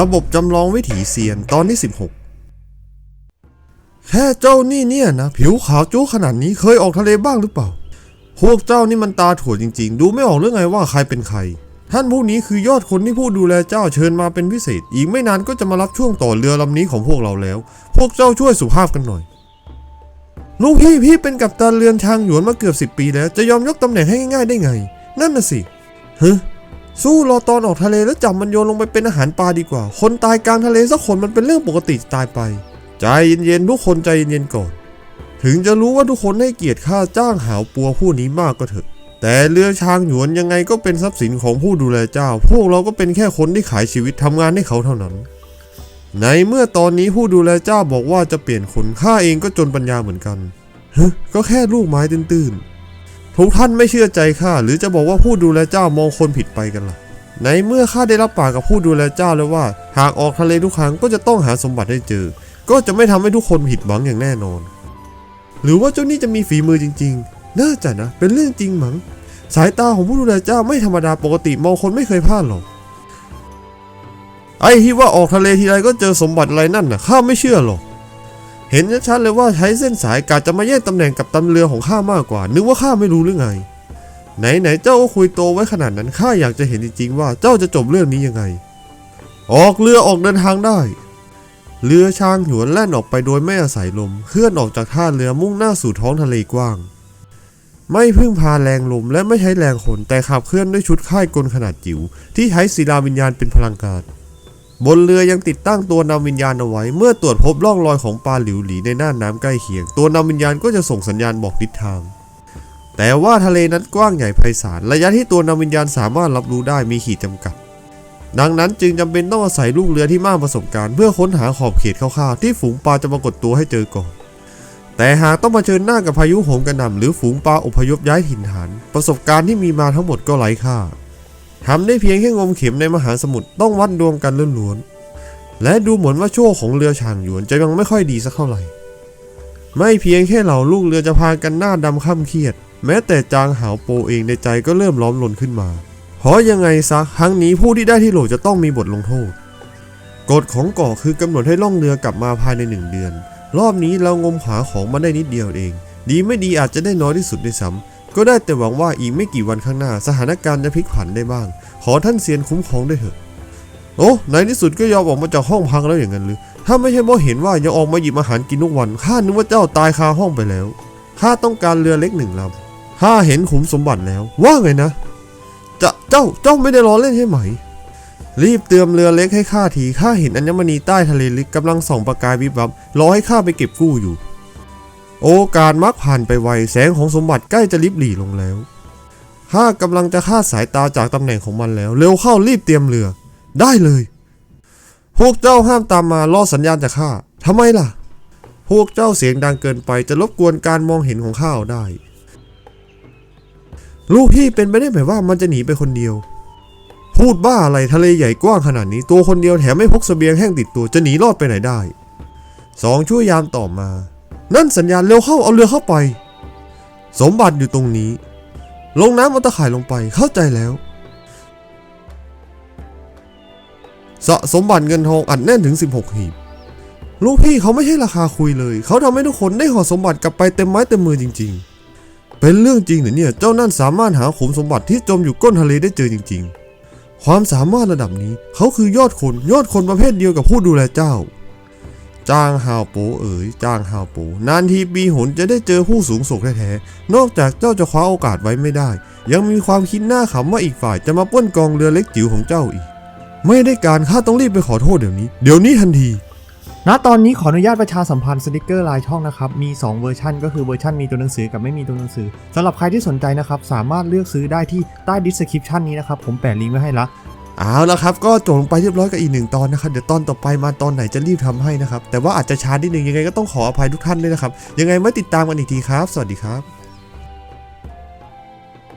ระบบจำลองวิถีเซียนตอนที่ 16 แค่เจ้านี่เนี่ยนะ ผิวขาวจู้ขนาดนี้เคยออกทะเลบ้างหรือเปล่า พวกเจ้านี่มันตาถั่วจริง ๆ ดูไม่ออกเรื่องไงว่าใครเป็นใคร ท่านผู้นี้คือยอดคนที่ผู้ดูแลเจ้าเชิญมาเป็นพิเศษ อีกไม่นานก็จะมารับช่วงต่อเรือลำนี้ของพวกเราแล้ว พวกเจ้าช่วยสุภาพกันหน่อยลูกพี่พี่เป็นกัปตันเรือนชางหยวนมาเกือบสิบปีแล้ว จะยอมยกตำแหน่งให้ง่ายๆได้ไง นั่นน่ะสิเฮึ สู้รอตอนออกทะเลแล้วจับมันโยนลงไปเป็นอาหารปลาดีกว่า คนตายกลางทะเลสักคนมันเป็นเรื่องปกติตายไป ใจเย็นๆทุกคนใจเย็นๆก่อน ถึงจะรู้ว่าทุกคนให้เกียรติค่าจ้างหาวปัวผู้นี้มากก็เถอะ แต่เรือช้างหยวนยังไงก็เป็นทรัพย์สินของผู้ดูแลเจ้า พวกเราก็เป็นแค่คนที่ขายชีวิตทำงานให้เขาเท่านั้น ในเมื่อตอนนี้ผู้ดูแลเจ้าบอกว่าจะเปลี่ยนคนข้าเองก็จนปัญญาเหมือนกันก็แค่ลูกไม้ตื้นๆ ทุกท่านไม่เชื่อใจข้าหรือจะบอกว่าผู้ดูแลเจ้ามองคนผิดไปกันล่ะ ในเมื่อข้าได้รับปากกับผู้ดูแลเจ้าแล้วว่า หากออกทะเลทุกครั้งก็จะต้องหาสมบัติให้เจอ ก็จะไม่ทำให้ทุกคนผิดหวังอย่างแน่นอน หรือว่าเจ้านี่จะมีฝีมือจริง ๆ น่าจะนะ เป็นเรื่องจริงมั้งสายตาของผู้ดูแลเจ้าไม่ธรรมดาปกติมองคนไม่เคยพลาดหรอกไอ้ที่ว่าออกทะเลทีไรก็เจอสมบัติอะไรนั่นน่ะข้าไม่เชื่อหรอก เห็นชัดๆเลยว่าใช้เส้นสายกาจะมาแย่งตำแหน่งกับตำเรือของข้ามากกว่า นึกว่าข้าไม่รู้หรือไง ไหนๆเจ้าก็คุยโตไว้ขนาดนั้นข้าอยากจะเห็นจริงๆว่าเจ้าจะจบเรื่องนี้ยังไง ออกเรือออกเดินทางได้ เรือช้างหยวนแล่นออกไปโดยไม่อาศัยลม เคลื่อนออกจากท่าเรือมุ่งหน้าสู่ท้องทะเลกว้าง ไม่พึ่งพาแรงลมและไม่ใช้แรงคนแต่ขับเคลื่อนด้วยชุดค่ายกลขนาดจิ๋วที่ใช้ศิลาวิญญาณเป็นพลังงาน บนเรือยังติดตั้งตัวนำวิญญาณเอาไว้ เมื่อตรวจพบร่องรอยของปลาหลิวหลีในน่านน้ำใกล้เคียง ตัวนำวิญญาณก็จะส่งสัญญาณบอกทิศทาง แต่ว่าทะเลนั้นกว้างใหญ่ไพศาลระยะที่ตัวนำวิญญาณสามารถรับรู้ได้มีขีดจำกัด ดังนั้นจึงจำเป็นต้องอาศัยลูกเรือที่มากประสบการณ์ เพื่อค้นหาขอบเขตคร่าวๆที่ฝูงปลาจะปรากฏตัวให้เจอก่อนแต่หากต้องมาเผชิญหน้ากับพายุโหมกระหน่ำหรือฝูงปลาอพยพย้ายถิ่นฐาน ประสบการณ์ที่มีมาทั้งหมดก็ไร้ค่า ทำได้เพียงแค่งมเข็มในมหาสมุทรต้องวัดดวงกันล้วนๆและดูเหมือนว่าโชคของเรือช่างหยวนจะยังไม่ค่อยดีสักเท่าไหร่ ไม่เพียงแค่เหล่าลูกเรือจะพากันหน้าดำค่ำเครียด แม้แต่จางหาวโปเองในใจก็เริ่มล้อมลนขึ้นมา เพราะยังไงซะครั้งนี้ผู้ที่ได้ที่โหลจะต้องมีบทลงโทษกฎของเกาะคือกำหนดให้ล่องเรือกลับมาภายในหนึ่งเดือน รอบนี้เรางมหาของมาได้นิดเดียวเอง ดีไม่ดีอาจจะได้น้อยที่สุดด้วยซ้ำ ก็ได้แต่หวังว่าอีกไม่กี่วันข้างหน้า สถานการณ์จะพลิกผันได้บ้าง ขอท่านเซียนคุ้มครองด้วยเถอะ โอ้ในที่สุดก็ยอมออกมาจากห้องพักแล้วอย่างนั้นหรือ ถ้าไม่ใช่เพราะเห็นว่ายังออกมาหยิบอาหารกินทุกวัน ข้านึกว่าเจ้าตายคาห้องไปแล้ว ข้าต้องการเรือเล็กหนึ่งลำ ข้าเห็นขุมสมบัติแล้ว ว่าไงนะ จะเจ้าเจ้าไม่ได้ล้อเล่นใช่ไหม รีบเตรียมเรือเล็กให้ข้าที ข้าเห็นอัญมณีใต้ทะเลลึกกำลังส่องประกายวิบวับ รอให้ข้าไปเก็บกู้อยู่ โอกาสมักผ่านไปไวแสงของสมบัติใกล้จะลิบหลี่ลงแล้วข้ากำลังจะคาสายตาจากตำแหน่งของมันแล้ว เร็วเข้ารีบเตรียมเรือ ได้เลย พวกเจ้าห้ามตามมารอสัญญาณจากข้าทำไมล่ะ พวกเจ้าเสียงดังเกินไปจะรบกวนการมองเห็นของข้าได้ ลูกพี่เป็นไปได้ไหมว่ามันจะหนีไปคนเดียว พูดบ้าอะไรทะเลใหญ่กว้างขนาดนี้ตัวคนเดียวแถมไม่พกเสบียงแห้งติดตัวจะหนีรอดไปไหนได้สองชั่วยามต่อมา นั่นสัญญาณเร็วเข้าเอาเรือเข้าไป สมบัติอยู่ตรงนี้ ลงน้ำเอาตะข่ายลงไปเข้าใจแล้ว สะสมบัติเงินทองอัดแน่นถึง 16 หีบ ลูกพี่เขาไม่ใช่ราคาคุยเลย เขาทำให้ทุกคนได้ห่อสมบัติกลับไปเต็มไม้เต็มมือจริง ๆ เป็นเรื่องจริงหรอเนี่ยเจ้านั่นสามารถหาขุมสมบัติที่จมอยู่ก้นทะเลได้เจอจริง ๆ ความสามารถระดับนี้เขาคือยอดคนยอดคนประเภทเดียวกับผู้ดูแลเจ้า จ้างฮาวโปเอ๋ยจ้างฮาวโปนานทีปีหนจะได้เจอผู้สูงส่งแท้ๆนอกจากเจ้าจะคว้าโอกาสไว้ไม่ได้ ยังมีความคิดหน้าขำว่าอีกฝ่ายจะมาป้นกองเรือเล็กจิ๋วของเจ้าอีก ไม่ได้การข้าต้องรีบไปขอโทษเดี๋ยวนี้ เดี๋ยวนี้ทันทีณตอนนี้ขออนุญาตประชาสัมพันธ์สติกเกอร์ลายช่องนะครับ มี 2 เวอร์ชันก็คือเวอร์ชันมีตัวหนังสือกับไม่มีตัวหนังสือสำหรับใครที่สนใจนะครับ สามารถเลือกซื้อได้ที่ใต้ดิสคริปชันนี้นะครับ ผมแปะลิงก์ไว้ให้ละ เอาละครับก็จบลงไปเรียบร้อยกับอีกหนึ่งตอนนะครับเดี๋ยวตอนต่อไปมาตอนไหนจะรีบทำให้นะครับแต่ว่าอาจจะช้านิดนึงยังไงก็ต้องขออภัยทุกท่านด้วยนะครับยังไงไม่ติดตามกันอีกทีครับ สวัสดีครับ